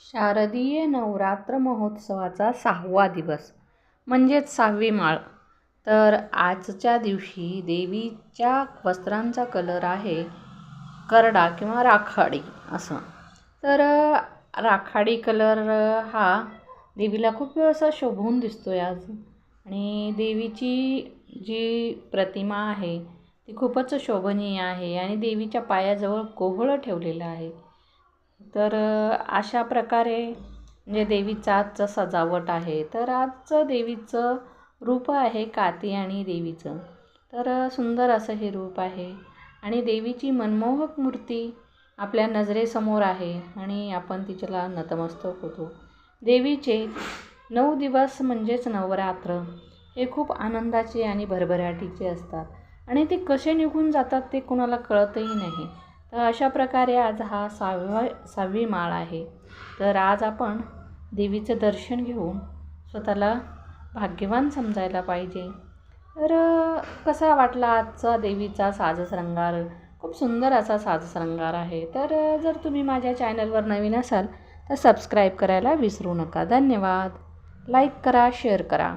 शारदीय नवरात्र महोत्सवाचा सहावा दिवस म्हणजेच सहावी माळ. तर आजच्या दिवशी देवीच्या वस्त्रांचा कलर आहे करडा किंवा राखाडी असं. तर राखाडी कलर हा देवीला खूप असा शोभून दिसतो आहे आज. आणि देवीची जी प्रतिमा आहे ती खूपच शोभनीय आहे आणि देवीच्या पायाजवळ कोहळं ठेवलेलं आहे. तर अशा प्रकारे म्हणजे देवीचा आजचं सजावट आहे तर आजचं देवीचं रूप आहे काती आणि देवीचं. तर सुंदर असं हे रूप आहे आणि देवीची मनमोहक मूर्ती आपल्या नजरेसमोर आहे आणि आपण तिच्याला नतमस्तक होतो. देवीचे नऊ दिवस म्हणजेच नवरात्र हे खूप आनंदाचे आणि भरभराटीचे असतात आणि ते कसे निघून जातात ते कुणाला कळतही नाही. तर अशा प्रकारे आज हा सहावा सहावी माळ आहे. तर आज आपण देवीचं दर्शन घेऊन स्वतःला भाग्यवान समजायला पाहिजे. तर कसा वाटला आजचा देवीचा साजसरंगार? खूप सुंदर असा साजसरंगार आहे. तर जर तुम्ही माझ्या चॅनलवर नवीन असाल तर सबस्क्राईब करायला विसरू नका. धन्यवाद. लाईक करा शेअर करा.